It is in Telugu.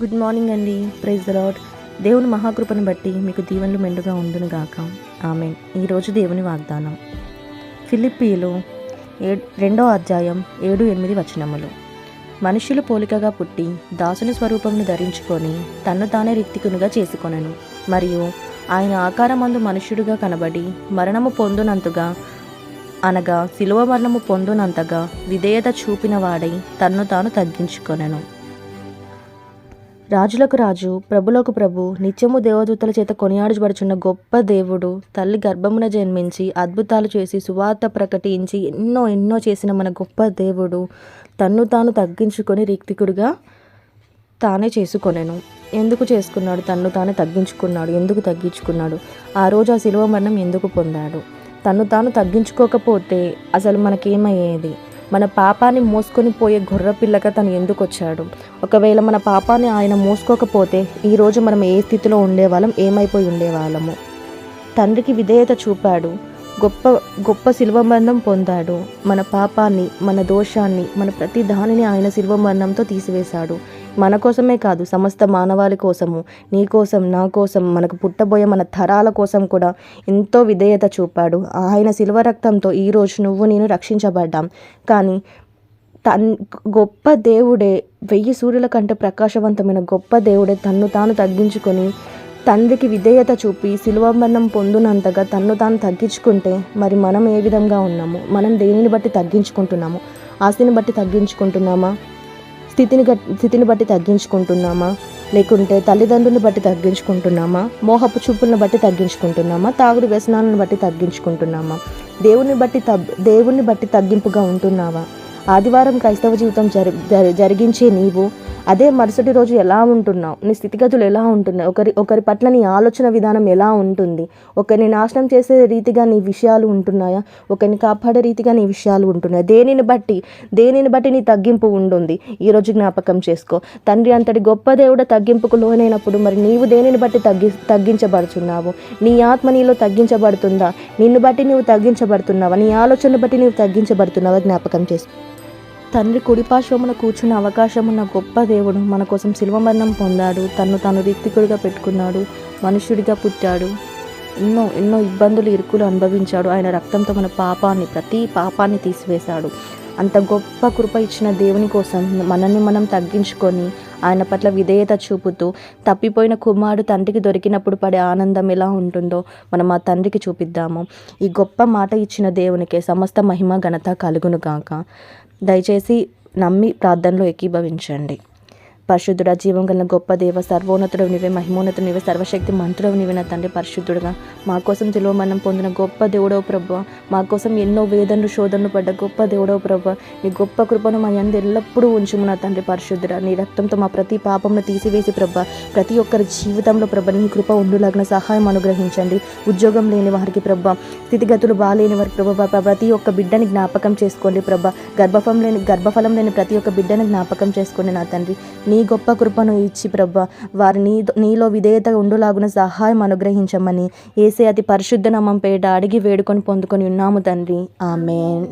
గుడ్ మార్నింగ్ అండి. ప్రైజ్ లాడ్ దేవుని మహాకృపను బట్టి మీకు దీవెనలు మెండుగా ఉండును గాక ఆమె ఈరోజు దేవుని వాగ్దానం. ఫిలిప్పీలో ఏ రెండో అధ్యాయం ఏడు ఎనిమిది వచనములు. మనుషులు పోలికగా పుట్టి దాసుని స్వరూపమును ధరించుకొని తన్ను తానే రిక్తికునుగా చేసుకొనెను. మరియు ఆయన ఆకారమందు మనుష్యుడిగా కనబడి మరణము పొందునంతగా అనగా శిలువ మరణము పొందునంతగా విధేయత చూపిన వాడై తన్ను తాను తగ్గించుకొనెను. రాజులకు రాజు ప్రభులకు ప్రభు నిత్యము దేవదూతల చేత కొనియాడబడుచున్న గొప్ప దేవుడు తల్లి గర్భమున జన్మించి అద్భుతాలు చేసి సువార్త ప్రకటించి ఎన్నో ఎన్నో చేసిన మన గొప్ప దేవుడు తన్ను తాను తగ్గించుకొని రిక్తికుడుగా తానే చేసుకొనెను. ఎందుకు చేసుకున్నాడు? తన్ను తానే తగ్గించుకున్నాడు. ఎందుకు తగ్గించుకున్నాడు? ఆ రోజు ఆ శిలువ మరణం ఎందుకు పొందాడు? తను తాను తగ్గించుకోకపోతే అసలు మనకేమయ్యేది? మన పాపాన్ని మోసుకొని పోయే గొర్రపిల్లగా తను ఎందుకు వచ్చాడు? ఒకవేళ మన పాపాన్ని ఆయన మోసుకోకపోతే ఈరోజు మనం ఏ స్థితిలో ఉండేవాళ్ళం? ఏమైపోయి ఉండేవాళ్ళము? తండ్రికి విధేయత చూపాడు. గొప్ప గొప్ప శిల్వ మరణం పొందాడు. మన పాపాన్ని మన దోషాన్ని మన ప్రతి దానిని ఆయన శిల్వ మరణంతో తీసివేశాడు. మన కోసమే కాదు సమస్త మానవాళి కోసము నీ కోసం నా కోసం మనకు పుట్టబోయే మన తరాల కోసం కూడా ఎంతో విధేయత చూపాడు. ఆయన శిల్వ రక్తంతో ఈరోజు నువ్వు నేను రక్షించబడ్డాం. కానీ తన్ గొప్ప దేవుడే వెయ్యి సూర్యుల కంటే ప్రకాశవంతమైన గొప్ప దేవుడే తన్ను తాను తగ్గించుకొని తండ్రికి విధేయత చూపి శిలువ మరణం తన్ను తాను తగ్గించుకుంటే మరి మనం ఏ విధంగా ఉన్నాము? మనం దేనిని బట్టి తగ్గించుకుంటున్నాము? ఆస్తిని బట్టి తగ్గించుకుంటున్నామా? స్థితిని స్థితిని బట్టి తగ్గించుకుంటున్నామా? లేకుంటే తల్లిదండ్రులను బట్టి తగ్గించుకుంటున్నామా? మోహపు చూపులను బట్టి తగ్గించుకుంటున్నామా? తాగుడు వ్యసనాలను బట్టి తగ్గించుకుంటున్నామా? దేవుని బట్టి తగ్ దేవుని బట్టి తగ్గింపుగా ఉంటున్నావా? ఆదివారం క్రైస్తవ జీవితం జరి జరి- జరిగించే నీవు అదే మరుసటి రోజు ఎలా ఉంటున్నావు? నీ స్థితిగతులు ఎలా ఉంటున్నాయి? ఒకరి ఒకరి పట్ల నీ ఆలోచన విధానం ఎలా ఉంటుంది? ఒకరిని నాశనం చేసే రీతిగా నీ విషయాలు ఉంటున్నాయా? ఒకరిని కాపాడే రీతిగా నీ విషయాలు ఉంటున్నాయి? దేనిని బట్టి దేనిని బట్టి నీ తగ్గింపు ఉంటుంది? ఈరోజు జ్ఞాపకం చేసుకో. తండ్రి అంతటి గొప్ప దేవుడు తగ్గింపుకు లోనైనప్పుడు మరి నీవు దేనిని బట్టి తగ్గి తగ్గించబడుతున్నావు? నీ ఆత్మ నీలో తగ్గించబడుతుందా? నిన్ను బట్టి నీవు తగ్గించబడుతున్నావా? నీ ఆలోచనను బట్టి నీవు తగ్గించబడుతున్నావా? జ్ఞాపకం చేసుకో. తండ్రి కుడిపార్శ్వమున కూర్చున్న అవకాశం ఉన్న గొప్ప దేవుడు మన కోసం శిల్వ మరణం పొందాడు. తన్ను తాను రిక్తికుడిగా పెట్టుకున్నాడు. మనుష్యుడిగా పుట్టాడు. ఎన్నో ఎన్నో ఇబ్బందులు ఇరుకులు అనుభవించాడు. ఆయన రక్తంతో మన పాపాన్ని ప్రతి పాపాన్ని తీసివేశాడు. అంత గొప్ప కృప ఇచ్చిన దేవుని కోసం మనల్ని మనం తగ్గించుకొని ఆయన పట్ల విధేయత చూపుతూ తప్పిపోయిన కుమారుడు తండ్రికి దొరికినప్పుడు పడే ఆనందం ఎలా ఉంటుందో మనం ఆ తండ్రికి చూపిద్దాము. ఈ గొప్ప మాట ఇచ్చిన దేవునికే సమస్త మహిమ ఘనత కలుగును కాక దయచేసి నమ్మి ప్రార్థనలో ఏకీభవించండి. పరిశుద్ధుడ జీవం గల గొప్ప దేవ సర్వోన్నతుడు నీవే మహిమోన్నతుడు నీవే సర్వశక్తి మంత్రుడు నీవే నా తండ్రి పరిశుద్ధుడుగా. మా కోసం తిలోమరణం పొందిన గొప్ప దేవుడో ప్రభు. మా కోసం ఎన్నో వేదనలు శోధనలు పడ్డ గొప్ప దేవుడో ప్రభు. నీ గొప్ప కృపను మా అందు ఎల్లప్పుడూ ఉంచుము నా తండ్రి పరిశుద్ధుడ. నీ రక్తంతో మా ప్రతి పాపంను తీసివేసి ప్రభ. ప్రతి ఒక్కరి జీవితంలో ప్రభ నీ కృప ఉండులాగిన సహాయం అనుగ్రహించండి. ఉద్యోగం లేని వారికి ప్రభ స్థితిగతులు బాగాలేని వారికి ప్రభ ప్రతి ఒక్క బిడ్డని జ్ఞాపకం చేసుకోండి ప్రభ. గర్భఫలం లేని గర్భఫలం లేని ప్రతి ఒక్క బిడ్డని జ్ఞాపకం చేసుకోండి నా తండ్రి. నీ నీ గొప్ప కృపను ఇచ్చి ప్రభ వారి నీ నీలో విధేయత ఉండులాగున సహాయం అనుగ్రహించమని ఏసే అతి పరిశుద్ధ నామం పేట అడిగి వేడుకొని పొందుకొని ఉన్నాము తండ్రి. ఆమెన్.